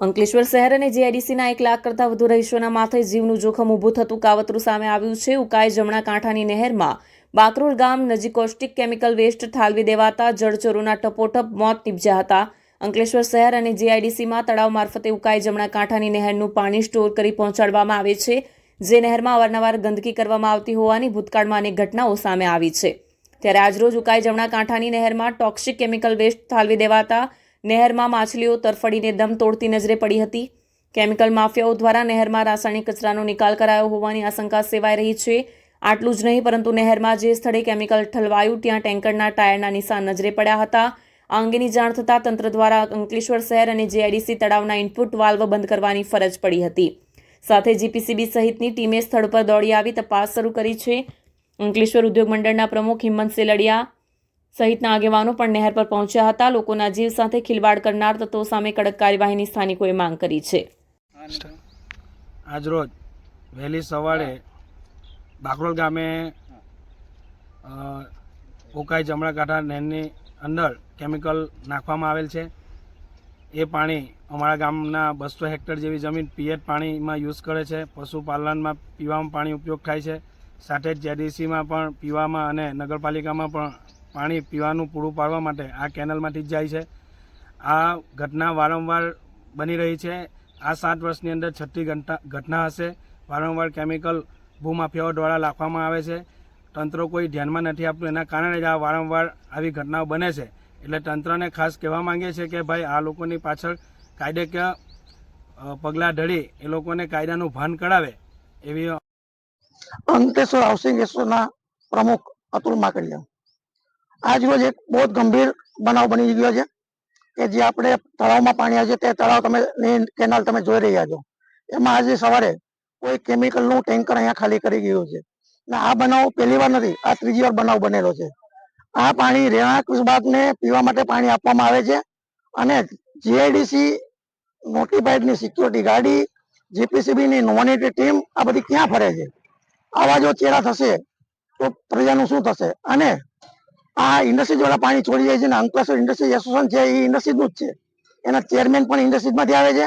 અંકલેશ્વર શહેર અને જીઆઈડીસીના એક લાખ કરતાં વધુ રહીશોના માથે જીવનું જોખમ ઊભું થતું કાવતરું સામે આવ્યું છે. ઉકાઈ જમણા કાંઠાની નહેરમાં બાકરોલ ગામ નજીક કોસ્ટિક કેમિકલ વેસ્ટ ઠાલવી દેવાતા જળચોરોના ટપોટપ મોત નીપજ્યા હતા. અંકલેશ્વર શહેર અને જીઆઈડીસીમાં તળાવ મારફતે ઉકાઈ જમણા કાંઠાની નહેરનું પાણી સ્ટોર કરી પહોંચાડવામાં આવે છે, જે નહેરમાં અવારનવાર ગંદકી કરવામાં આવતી હોવાની ભૂતકાળમાં અનેક ઘટનાઓ સામે આવી છે. ત્યારે આજરોજ ઉકાઈ જમણા કાંઠાની નહેરમાં ટોક્સિક કેમિકલ વેસ્ટ ઠાલવી દેવાતા નહેરમાં માછલીઓ તરફડીને દમ તોડતી નજરે પડી હતી. કેમિકલ માફિયાઓ દ્વારા નહેરમાં રાસાયણિક કચરાનો નિકાલ કરાયો હોવાની આશંકા સેવાઈ રહી છે. આટલું જ નહીં, પરંતુ નહેરમાં જે સ્થળે કેમિકલ ઠલવાયું, ત્યાં ટેન્કરના ટાયરના નિશાન નજરે પડ્યા હતા. આ અંગેની જાણ થતાં તંત્ર દ્વારા અંકલેશ્વર શહેર અને જેઆઈડીસી તળાવના ઇનપુટ વાલ્વ બંધ કરવાની ફરજ પડી હતી. સાથે જીપીસીબી સહિતની ટીમે સ્થળ પર દોડી આવી તપાસ શરૂ કરી છે. અંકલેશ્વર ઉદ્યોગ મંડળના પ્રમુખ હિંમત સેલડિયા સહિતના આગેવાનો પણ નહેર પર પહોંચ્યા હતા. લોકોના જીવ સાથે ખિલવાડ કરનાર તત્વો સામે કડક કાર્યવાહીની સ્થાનિકોએ માંગ કરી છે. આજરોજ વહેલી સવારે બાકરોલ ગામે ઉકાઈ જમણાકાંઠા નહેરની અંદર કેમિકલ નાખવામાં આવેલ છે. એ પાણી અમારા ગામના બસો હેક્ટર જેવી જમીન પિયત પાણીમાં યુઝ કરે છે. પશુપાલનમાં પીવામાં પાણી ઉપયોગ થાય છે. સાથે જ જેડીસીમાં પણ પીવામાં અને નગરપાલિકામાં પણ પાણી પીવાનું પૂરું પાડવા માટે આ કેનલમાંથી જ જાય છે. આ ઘટના વારંવાર બની રહી છે. આ સાત વર્ષની અંદર છઠ્ઠી ઘટના ઘટના હશે. વારંવાર કેમિકલ ભૂમાફિયાઓ દ્વારા લાખવામાં આવે છે. તંત્ર કોઈ ધ્યાનમાં નથી આપતું. એના કારણે જ આ વારંવાર આવી ઘટનાઓ બને છે. એટલે તંત્રને ખાસ કહેવા માંગીએ છીએ કે ભાઈ, આ લોકોની પાછળ કાયદેકીય પગલાં ઢળી. એ લોકોને કાયદાનું ભાન કરાવે એવી અંકલેશ્વર હાઉસિંગ પ્રમુખ અતુલ માકડિયા. આજ રોજ એક બહુ ગંભીર બનાવ બની ગયો છે કે જે આપણે તળાવમાં પાણી આવે છે, તે તળાવ તમે કેનાલ તમે જોઈ રહ્યા છો. એમાં આજે સવારે કોઈ કેમિકલનું ટેન્કર અહીંયા ખાલી કરી ગયું છે. ને આ બનાવ પહેલી વાર નથી, આ ત્રીજી વાર બનાવ બનેલો છે. આ પાણી રહેણાંક વિભાગને પીવા માટે પાણી આપવામાં આવે છે અને જીઆઈડીસી નોટિફાઈડની સિક્યોરિટી ગાડી જીપીસીબી ની નોમિનેટેડ ટીમ આ બધી ક્યાં ફરે છે? આવા જો ચેડા થશે તો પ્રજાનું શું થશે? અને આ ઇન્ડસ્ટ્રી વાળા પાણી છોડી જાય છે અને અંકલેશ્વર ઇન્ડસ્ટ્રી એસોસિએશન છે, એ ઇન્ડસ્ટ્રીઝનું જ છે. એના ચેરમેન પણ ઇન્ડસ્ટ્રીઝમાંથી આવે છે.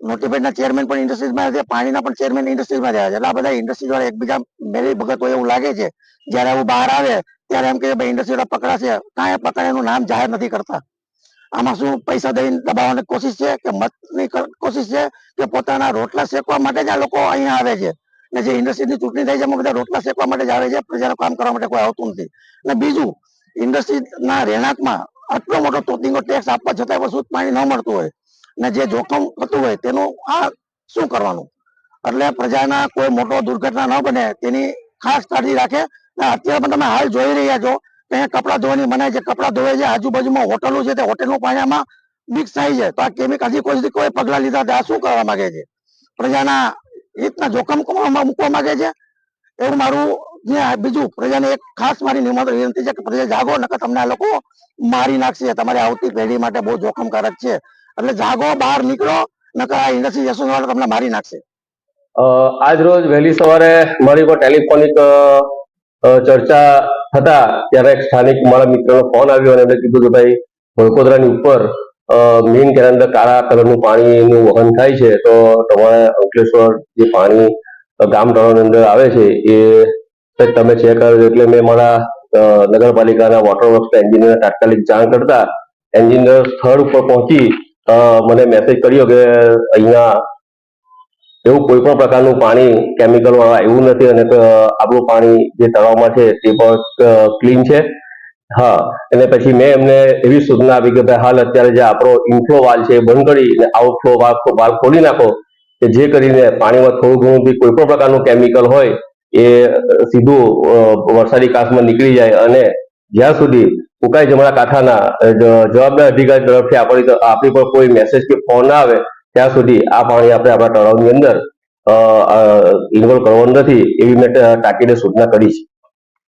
નોટિફાઈડના ચેરમેન પણ ઇન્ડસ્ટ્રીઝમાં આવે છે. પાણીના પણ ચેરમેન ઇન્ડસ્ટ્રીઝમાંથી આવે છે. એટલે આ બધા ઇન્ડસ્ટ્રી વાળા એકબીજા મેળવી ભગત હોય એવું લાગે છે. જયારે આવું બહાર આવે, ત્યારે એમ કે ભાઈ ઇન્ડસ્ટ્રી વાળા પકડાશે. કાંઈ એનું નામ જાહેર નથી કરતા. આમાં શું પૈસા દઈને દબાવવાની કોશિશ છે કે મતની કોશિશ છે કે પોતાના રોટલા શેકવા માટે જ આ લોકો અહીંયા આવે છે? ને જે ઇન્ડસ્ટ્રીની ચૂંટણી થઈ છે, એમાં બધા રોટલા શેકવા માટે જ આવે છે. પ્રજાનું કામ કરવા માટે કોઈ આવતું નથી. અને બીજું ઇન્ડસ્ટ્રીના રહેણાંકમાં આટલો મોટો તોતિંગો ટેક્સ આપવા છતાંય પણ શુદ્ધ પાણી ન મળતું હોય ને જે જોખમ થતું હોય તેનું આ શું કરવાનું? એટલે પ્રજાના કોઈ મોટો દુર્ઘટના ન બને, તેની ખાસ કાળજી રાખે. ને અત્યારે પણ તમે હાલ જોઈ રહ્યા છો અહીંયા કપડાં ધોવાની મનાય છે. કપડાં ધોવે છે, આજુબાજુમાં હોટલો છે, તે હોટલનું પાણીમાં મિક્સ થાય છે. તો આ કેમિકલ કોઈ કોઈ પગલાં લીધા. આ શું કરવા માંગે છે? પ્રજાના હિતના જોખમ મૂકવા માંગે છે? એવું મારું જે બીજું પ્રજાને એક ખાસ મારી નિમંત્રણ વિનંતી છે કે પ્રજા જાગો નકર તમને આ લોકો મારી નાખશે. તમારી આવતી પેઢી માટે બહુ જોખમકારક છે. એટલે જાગો બહાર નીકળો નકર આ ઇન્ડસ્ટ્રી એસોસિએશન તમને મારી નાખશે. આજ રોજ વહેલી સવારે મારી પર ટેલિફોનિક ચર્ચા થતા ત્યારે એક સ્થાનિક મારા મિત્રનો ફોન આવ્યો અને એમણે કીધું કે ભાઈ વડકોદરાની ઉપર મેઇન કેનાલ અંદર કાળા કલરનું પાણીનું વહન થાય છે. તો તમારે અંકલેશ્વર જે પાણી અ, ગામ તળાવની અંદર આવે છે એ તમે ચેક કરજો એટલે મેં મારા નગરપાલિકાના વોટર વર્ક્સના એન્જિનિયર તાત્કાલિક જાણ કરતા એન્જિનિયર સ્થળ ઉપર પહોંચી મને મેસેજ કર્યો કે અહીંયા એવું કોઈ પણ પ્રકારનું પાણી કેમિકલ વાળા એવું નથી અને આપણું પાણી જે તળાવમાં છે તે પણ ક્લીન છે. હા, અને પછી મેં એમને એવી સૂચના આપી કે ભાઈ હાલ અત્યારે જે આપણો ઇન્ફ્લો વાલ છે એ બંધ કરી અને આઉટફ્લો વાલ ખોલી નાખો કે જે કરીને પાણીમાં થોડું ઘણું બી કોઈ પણ પ્રકારનું કેમિકલ હોય એ સીધું વરસાદી કાચમાં નીકળી જાય અને જ્યાં સુધી ઉકાઈ જમણા કાંઠાના જવાબદાર અધિકારી તરફથી આપણી આપણી પર કોઈ મેસેજ કે ફોન આવે, ત્યાં સુધી આ પાણી આપણે આપણા તળાવની અંદર ઇન્વોલ્વ કરવાનું નથી એવી મેં તાકીદે સૂચના કરી છે.